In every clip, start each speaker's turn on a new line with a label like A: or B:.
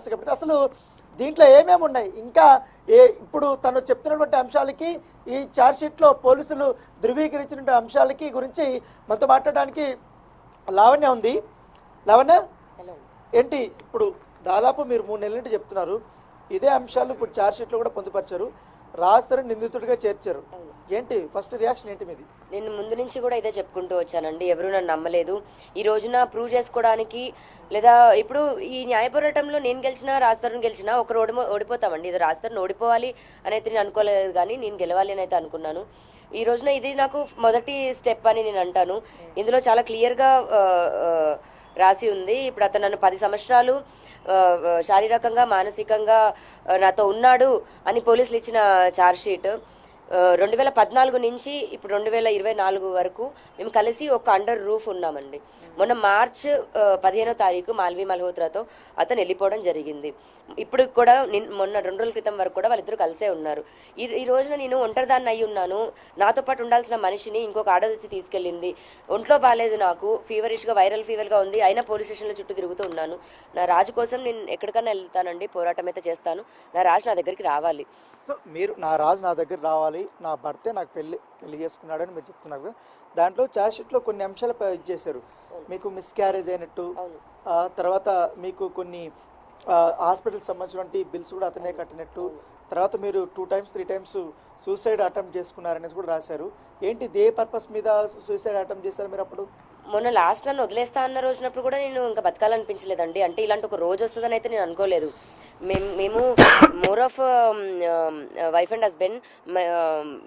A: Purpose కాబట్టి అసలు దీంట్లో ఏమేమి ఉన్నాయి? ఇంకా ఏ ఇప్పుడు తను చెప్తున్నటువంటి అంశాలకి ఈ ఛార్జ్షీట్లో పోలీసులు ధృవీకరించిన అంశాలకి గురించి మనతో మాట్లాడడానికి లావణ్య ఉంది. లావణ్య? ఏంటి? ఇప్పుడు దాదాపు మీరు మూడు నెలల నుండి చెప్తున్నారు. ఇదే అంశాలు ఇప్పుడు ఛార్జ్షీట్లో కూడా పొందుపరిచారు. రాస్తారు నిందితుడిగా చేర్చారు. ఏంటి? ఫస్ట్ రియాక్షన్ ఏంటి మీది?
B: నేను ముందు నుంచి కూడా ఇదే చెప్పుకుంటూ వచ్చానండి. ఎవరు నన్ను నమ్మలేదు. ఈ రోజున ప్రూవ్ చేసుకోవడానికి లేదా ఇప్పుడు ఈ న్యాయ పోరాటంలో నేను గెలిచినా రాస్తారుని గెలిచినా ఒకరు ఓడి ఓడిపోతామండి. ఇది రాస్తారుని ఓడిపోవాలి అని అయితే నేను అనుకోలేదు కానీ నేను గెలవాలి అని అయితే అనుకున్నాను. ఈ రోజున ఇది నాకు మొదటి స్టెప్ అని నేను అంటాను. ఇందులో చాలా క్లియర్గా రాసి ఉంది. ఇప్పుడు అతను నన్ను పది సంవత్సరాలు శారీరకంగా మానసికంగా నాతో ఉన్నాడు అని పోలీసులు ఇచ్చిన ఛార్జ్ షీట్ రెండు వేల పద్నాలుగు నుంచి ఇప్పుడు రెండు వేల ఇరవై నాలుగు వరకు మేము కలిసి ఒక అండర్ రూఫ్ ఉన్నామండి. మొన్న మార్చ్ పదిహేనో తారీఖు మాల్వి మల్హోత్రాతో అతను వెళ్ళిపోవడం జరిగింది. ఇప్పుడు కూడా మొన్న రెండు రోజుల క్రితం వరకు కూడా వాళ్ళిద్దరూ కలిసే ఉన్నారు. ఈ ఈ రోజున నేను ఒంటరిదాన్ని అయి ఉన్నాను. నాతో పాటు ఉండాల్సిన మనిషిని ఇంకొక ఆడది వచ్చి తీసుకెళ్ళింది. ఒంట్లో బాగాలేదు నాకు. ఫీవరిష్గా వైరల్ ఫీవర్గా ఉంది. అయినా పోలీస్ స్టేషన్లో చుట్టూ తిరుగుతూ ఉన్నాను. నా రాజు కోసం నేను ఎక్కడికైనా వెళ్తానండి. పోరాటం అయితే చేస్తాను. నా రాజు నా దగ్గరికి రావాలి.
A: సో మీరు నా రాజు నా దగ్గర రావాలి. నా భర్తే నాకు పెళ్ళి పెళ్ళి చేసుకున్నాడని మీరు చెప్తున్నారు కదా. దాంట్లో ఛార్జ్ షీట్లో కొన్ని అంశాలు చేశారు. మీకు మిస్ క్యారేజ్ అయినట్టు తర్వాత మీకు కొన్ని హాస్పిటల్ సంబంధించినటువంటి బిల్స్ కూడా అతనే కట్టినట్టు తర్వాత మీరు two times three times suicide attempt చేసుకున్నారనేసి కూడా రాశారు. ఏంటి దే పర్పస్ మీద సూసైడ్ అటెంప్ట్ చేశారు మీరు అప్పుడు?
B: మొన్న లాస్ట్ నన్ను వదిలేస్తా అన్న రోజునప్పుడు కూడా నేను ఇంకా బతకాలనిపించలేదండి. అంటే ఇలాంటి ఒక రోజు వస్తుందని అయితే నేను అనుకోలేదు. మేము మేము more of wife and husband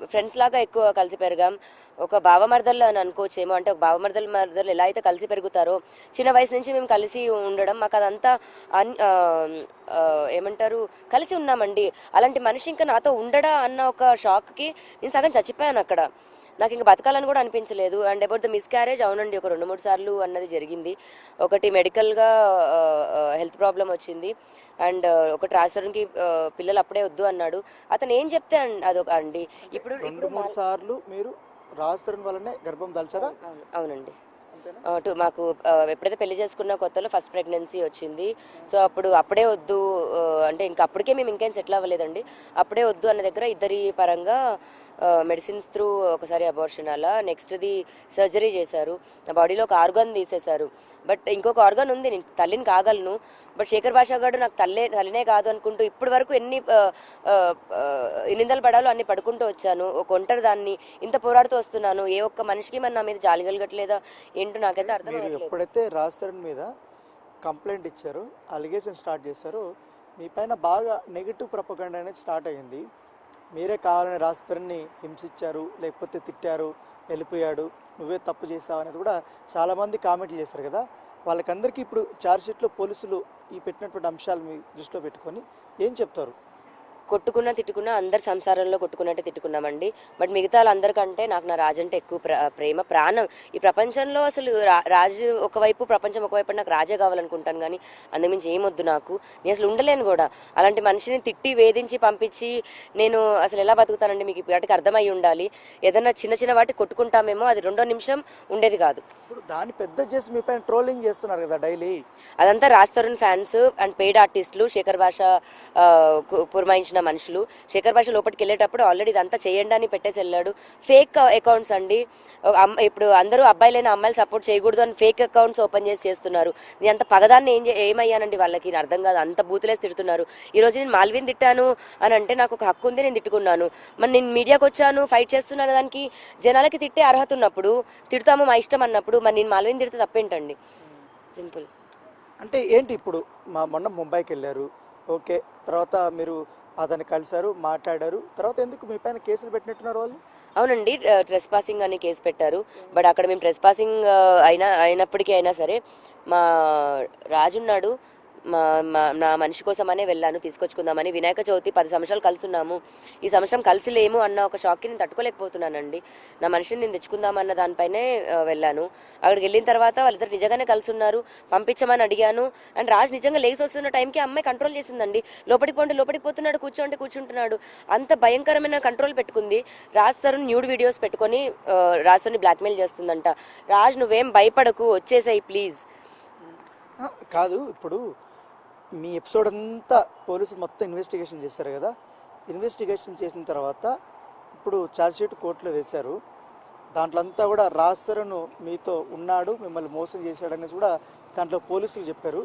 B: friends లాగా ఎక్కువ కలిసి పెరిగాం. ఒక భావమర్దలు అని అనుకోవచ్చేమో. అంటే ఒక బావమర్దలు మర్దలు ఎలా అయితే కలిసి పెరుగుతారో చిన్న వయసు నుంచి మేము కలిసి ఉండడం మాకు అదంతా అన్- ఏమంటారు కలిసి ఉన్నామండి. అలాంటి మనిషి ఇంకా నాతో ఉండడా అన్న ఒక షాక్కి నేను సగం చచ్చిపోయాను అక్కడ. నాకు ఇంకా బతకాలని కూడా అనిపించలేదు. And about the miscarriage అవునండి ఒక రెండు మూడు సార్లు అన్నది జరిగింది. ఒకటి మెడికల్గా హెల్త్ ప్రాబ్లం వచ్చింది. అండ్ ఒక ట్రాన్స్ఫర్కి పిల్లలు అప్పుడే వద్దు అన్నాడు. అతను ఏం చెప్తే అదొక అండి. ఇప్పుడు ఇప్పుడు
A: మూడు సార్లు మీరు రాజస్థాన్ వల్లనే గర్భం దాల్చారా?
B: అవును- అవునండి. మాకు ఎప్పుడైతే పెళ్ళి చేసుకున్న కొత్తలో ఫస్ట్ ప్రెగ్నెన్సీ వచ్చింది. సో అప్పుడు అప్పుడే వద్దు అంటే ఇంకా అప్పటికే మేము ఇంకేం సెటిల్ అవ్వలేదండి. అప్పుడే వద్దు అన్న దగ్గర ఇద్దరి పరంగా మెడిసిన్స్ త్రూ ఒకసారి అబార్షన్ అలా నెక్స్ట్ది సర్జరీ చేశారు. నా బాడీలో ఒక ఆర్గాన్ తీసేశారు. బట్ ఇంకొక ఆర్గాన్ ఉంది నేను తల్లిని కాగలను. బట్ శేఖర్ భాషా గారు నాకు తల్లే తల్లినే కాదు అనుకుంటూ ఇప్పటి వరకు ఎన్ని నిందలు పడాలో అన్ని పడుకుంటూ వచ్చాను. ఒక ఒంటరి దాన్ని ఇంత పోరాడుతూ వస్తున్నాను. ఏ ఒక్క మనిషికి మరి నా మీద జాలి కలగట్లేదా? ఏంటో నాకైతే అర్థం
A: ఎప్పుడైతే రాజస్థాన్ మీద కంప్లైంట్ ఇచ్చారో అలిగేషన్ స్టార్ట్ చేశారో మీ పైన బాగా నెగిటివ్ ప్రపగండ అనేది స్టార్ట్ అయ్యింది. మీరే కావాలని రాజస్థాన్ని హింసించారు లేకపోతే తిట్టారు వెళ్ళిపోయాడు నువ్వే తప్పు చేసావు అనేది కూడా చాలామంది కామెంట్లు చేశారు కదా. వాళ్ళకందరికీ ఇప్పుడు ఛార్జ్షీట్లో పోలీసులు ఈ పెట్టినటువంటి అంశాలు మీ దృష్టిలో పెట్టుకొని ఏం చెప్తారు?
B: కొట్టుకున్నా తిట్టుకున్నా అందరి సంసారంలో కొట్టుకున్నట్టే తిట్టుకున్నామండి. బట్ మిగతా వాళ్ళందరికంటే నాకు నా రాజు అంటే ఎక్కువ ప్ర- ప్రేమ ప్రాణం. ఈ ప్రపంచంలో అసలు రా- రాజు ఒకవైపు ప్రపంచం ఒకవైపు నాకు రాజే కావాలనుకుంటాను కానీ అందుమించి ఏమొద్దు నాకు. నేను అసలు ఉండలేను కూడా. అలాంటి మనిషిని తిట్టి వేధించి పంపించి నేను అసలు ఎలా బతుకుతానండి మీకు ఇప్పటికి అర్థమై ఉండాలి. ఏదన్నా చిన్న చిన్న వాటి కొట్టుకుంటామేమో అది రెండో నిమిషం ఉండేది కాదు.
A: దాన్ని పెద్ద చేసి మీ పైన ట్రోలింగ్ చేస్తున్నారు కదా డైలీ?
B: అదంతా Raj Tarun fans and paid ఆర్టిస్టులు శేఖర్ భాష ఆ, పురమాయించిన మనుషులు. శేఖర్ భాష లోపలికి వెళ్ళేటప్పుడు ఆల్రెడీ ఇదంతా చేయండి అని పెట్టేసి వెళ్ళాడు. ఫేక్ అకౌంట్స్ అండి. ఇప్పుడు అందరూ అబ్బాయిలైన అమ్మాయిలు సపోర్ట్ చేయకూడదు అని ఫేక్ అకౌంట్స్ ఓపెన్ చేసి చేస్తున్నారు. నేను అంత పగదాన్ని ఏం ఏమయ్యానండి వాళ్ళకి? అర్థం కాదు. అంత బూతులేసి తిడుతున్నారు. ఈ రోజు నేను మాల్విన్ తిట్టాను అని అంటే నాకు ఒక హక్కు ఉంది నేను తిట్టుకున్నాను. మరి నేను మీడియాకి వచ్చాను ఫైట్ చేస్తున్నాను దానికి. జనాలకి తిట్టే అర్హత ఉన్నప్పుడు తిడతాము మా ఇష్టం అన్నప్పుడు మరి నేను మాల్విన్ తిడితే తప్పేంటండి? సింపుల్
A: అంటే ఏంటి ఇప్పుడు మా మొన్న ముంబైకి వెళ్ళారు. ఓకే. తర్వాత మీరు అతన్ని కలిశారు మాట్లాడారు. తర్వాత ఎందుకు మీ పైన కేసులు పెట్టినట్టున్నారు వాళ్ళు
B: అవునండి. ట్రెస్ పాసింగ్ అని కేసు పెట్టారు. బట్ అక్కడ మేము ట్రెస్ పాసింగ్ అయినా అయినప్పటికీ అయినా సరే మా రాజున్నాడు. నా మనిషి కోసమనే వెళ్ళాను తీసుకొచ్చుకుందామని. వినాయక చవితి పది సంవత్సరాలు కలుసున్నాము. ఈ సంవత్సరం కలిసి లేము అన్న ఒక షాక్కి నేను తట్టుకోలేకపోతున్నానండి. నా మనిషిని నేను తెచ్చుకుందామన్న దానిపైనే వెళ్ళాను. అక్కడికి వెళ్ళిన తర్వాత వాళ్ళిద్దరు నిజంగానే కలిసి ఉన్నారు పంపించమని అడిగాను. అండ్ రాజ్ నిజంగా లేచి వస్తున్న టైంకి అమ్మాయి కంట్రోల్ చేసిందండి. లోపలికి పోండి లోపలికి పోతున్నాడు కూర్చోండి కూర్చుంటున్నాడు. అంత భయంకరమైన కంట్రోల్ పెట్టుకుంది. రాజ్ తరుణ్ న్యూడ్ వీడియోస్ పెట్టుకొని రాజ్ తరుణ్ బ్లాక్మెయిల్ చేస్తుందంట. రాజ్ నువ్వేం భయపడకు వచ్చేసాయి ప్లీజ్.
A: కాదు ఇప్పుడు మీ ఎపిసోడ్ అంతా పోలీసులు మొత్తం ఇన్వెస్టిగేషన్ చేశారు కదా? ఇన్వెస్టిగేషన్ చేసిన తర్వాత ఇప్పుడు ఛార్జ్షీట్ కోర్టులో వేశారు. దాంట్లో అంతా కూడా రాస్తరను మీతో ఉన్నాడు మిమ్మల్ని మోసం చేశాడనేసి కూడా దాంట్లో పోలీసులు చెప్పారు.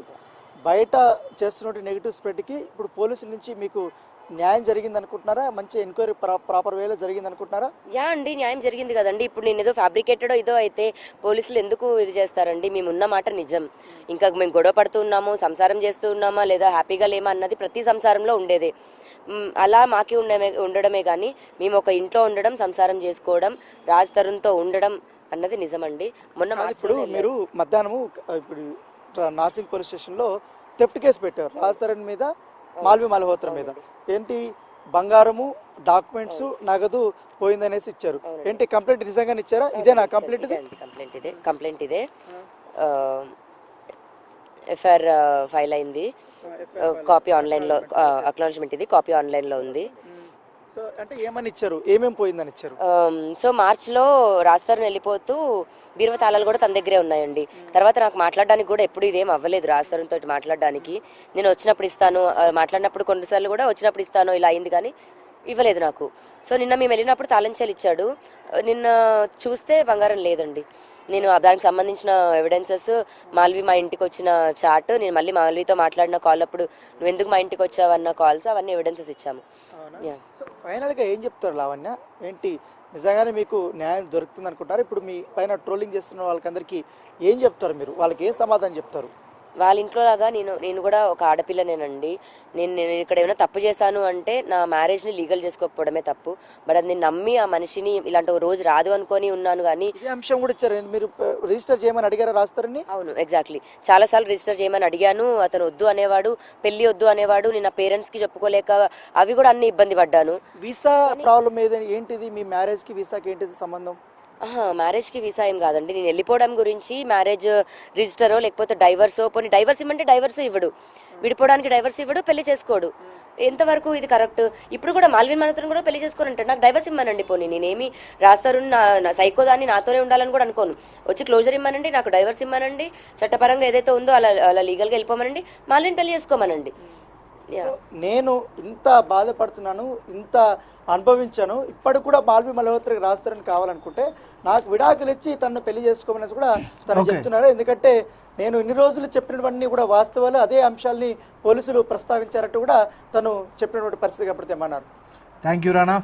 A: బయట చేస్తున్నటువంటి నెగిటివ్ స్ప్రెడ్కి ఇప్పుడు పోలీసుల నుంచి మీకు న్యాయం జరిగింది అనుకుంటున్నారా మంచి ఎంక్వైరీ ప్రాపర్ వేలో జరిగింది అనుకుంటున్నారా
B: యా అండి న్యాయం జరిగింది కదండి. ఇప్పుడు నేను ఏదో ఫ్యాబ్రికేటెడ్ ఏదో అయితే పోలీసులు ఎందుకు ఇది చేస్తారండి? మేము ఉన్న మాట నిజం. ఇంకా మేము గొడవ పడుతూ ఉన్నాము సంసారం చేస్తూ ఉన్నామా లేదా హ్యాపీగా లేమా అన్నది ప్రతి సంసారంలో ఉండేదే. అలా మాకి ఉండమే ఉండడమే కానీ మేము ఒక ఇంట్లో ఉండడం సంసారం చేసుకోవడం రాజ్ తరుణ్తో ఉండడం అన్నది నిజమండి. మొన్న
A: ఇప్పుడు. మీరు మధ్యాహ్నము ఇప్పుడు నార్సింగ్ పోలీస్ స్టేషన్లో థెఫ్ట్ కేసు పెట్టారు. రాజధరన్ మీద మాల్వి మల్హోత్రా మీద. ఏంటి బంగారము డాక్యుమెంట్స్ నగదు పోయిందనేసి ఇచ్చారు. ఏంటి కంప్లైంట్ నిజంగానే ఇచ్చారా? ఇదేనా కంప్లైంట్ ఇది?
B: కంప్లైంట్ ఇదే. కంప్లైంట్ ఇదే. ఎఫ్ఐఆర్ ఫైల్ అయింది. కాపీ ఆన్లైన్లో అక్నాలజ్మెంట్ ఇది. కాపీ ఆన్లైన్లో ఉంది.
A: సో అంటే ఏమని ఇచ్చారు? ఏమేం పోయిందని ఇచ్చారు?
B: సో మార్చ్లో రాస్తారని వెళ్ళిపోతూ బీరువ తాళాలు కూడా తన దగ్గరే ఉన్నాయండి. తర్వాత నాకు మాట్లాడడానికి కూడా ఎప్పుడు ఇదేం అవ్వలేదు రాస్తారంతో మాట్లాడడానికి. నేను వచ్చినప్పుడు ఇస్తాను మాట్లాడినప్పుడు కొన్నిసార్లు కూడా వచ్చినప్పుడు ఇస్తాను ఇలా అయింది కానీ ఇవ్వలేదు నాకు. సో నిన్న మేము వెళ్ళినప్పుడు తాళం చెల్లి ఇచ్చాడు. నిన్న చూస్తే బంగారం లేదండి. నేను ఆ దానికి సంబంధించిన ఎవిడెన్సెస్ మాల్వి మా ఇంటికి వచ్చిన చాట్ నేను మళ్ళీ మాల్వితో మాట్లాడిన కాల్ అప్పుడు నువ్వు ఎందుకు మా ఇంటికి వచ్చావన్న కాల్స్ అవన్నీ ఎవిడెన్సెస్ ఇచ్చాము.
A: ఫైనల్గా ఏం చెప్తారు లావణ్య? ఏంటి? నిజంగానే మీకు న్యాయం దొరుకుతుంది అనుకుంటారు ఇప్పుడు మీ పైన ట్రోలింగ్ చేస్తున్న వాళ్ళకందరికీ ఏం చెప్తారు మీరు? వాళ్ళకి ఏం సమాధానం చెప్తారు?
B: వాళ్ళ ఇంట్లో లాగా నేను నేను కూడా ఒక ఆడపిల్లనేనండి. నేను నేను ఇక్కడ ఏమైనా తప్పు చేశాను అంటే నా మ్యారేజ్ని లీగల్ చేసుకోకపోవడమే తప్పు. బట్ అది నేను నమ్మి ఆ మనిషిని ఇలాంటి ఒక రోజు రాదు అనుకొని ఉన్నాను కానీ
A: అంశం కూడా ఇచ్చారు. మీరు రిజిస్టర్ చేయమని అడిగారా రాస్తారని?
B: అవును ఎగ్జాక్ట్లీ. చాలాసార్లు రిజిస్టర్ చేయమని అడిగాను. అతను వద్దు అనేవాడు పెళ్ళి వద్దు అనేవాడు నేను నా పేరెంట్స్కి చెప్పుకోలేక అవి కూడా అన్ని ఇబ్బంది పడ్డాను.
A: వీసా ప్రాబ్లం ఏదైనా ఏంటిది? మీ మ్యారేజ్కి వీసాకి ఏంటిది సంబంధం?
B: మ్యారేజ్కి వీసా ఏం కాదండి. నేను వెళ్ళిపోవడం గురించి మ్యారేజ్ రిజిస్టరో లేకపోతే డైవర్సో పోనీ డైవర్స్ ఇమ్మంటే డైవర్స్ ఇవ్వడు. విడిపోవడానికి డైవర్స్ ఇవ్వడు పెళ్ళి చేసుకోడు. ఎంతవరకు ఇది కరెక్ట్ ఇప్పుడు కూడా మాల్విన్ మనతో కూడా పెళ్ళి చేసుకోరంటాడు. నాకు డైవర్స్ ఇమ్మనండి పోనీ. నేనేమి రాస్తారు నా సైకో దాన్ని నాతోనే ఉండాలని కూడా అనుకోను. వచ్చి క్లోజర్ ఇమ్మనండి నాకు డైవర్స్ ఇమ్మనండి. చట్టపరంగా ఏదైతే ఉందో అలా అలా లీగల్గా వెళ్ళిపోమనండి. మాల్విన్ పెళ్ళి చేసుకోమనండి.
A: నేను ఇంత బాధపడుతున్నాను ఇంత అనుభవించాను ఇప్పటికి కూడా మాల్వి మల్హోత్రికి రాస్తారని కావాలనుకుంటే నాకు విడాకులు ఇచ్చి తను పెళ్ళి చేసుకోమనేసి కూడా తను. చెప్తున్నారు. ఎందుకంటే నేను ఇన్ని రోజులు చెప్పినవన్నీ కూడా వాస్తవాలు అదే అంశాల్ని పోలీసులు ప్రస్తావించారంటూ కూడా తను చెప్పినటువంటి పరిస్థితి కనపడితే ఏమన్నారు
C: థ్యాంక్ యూ రానా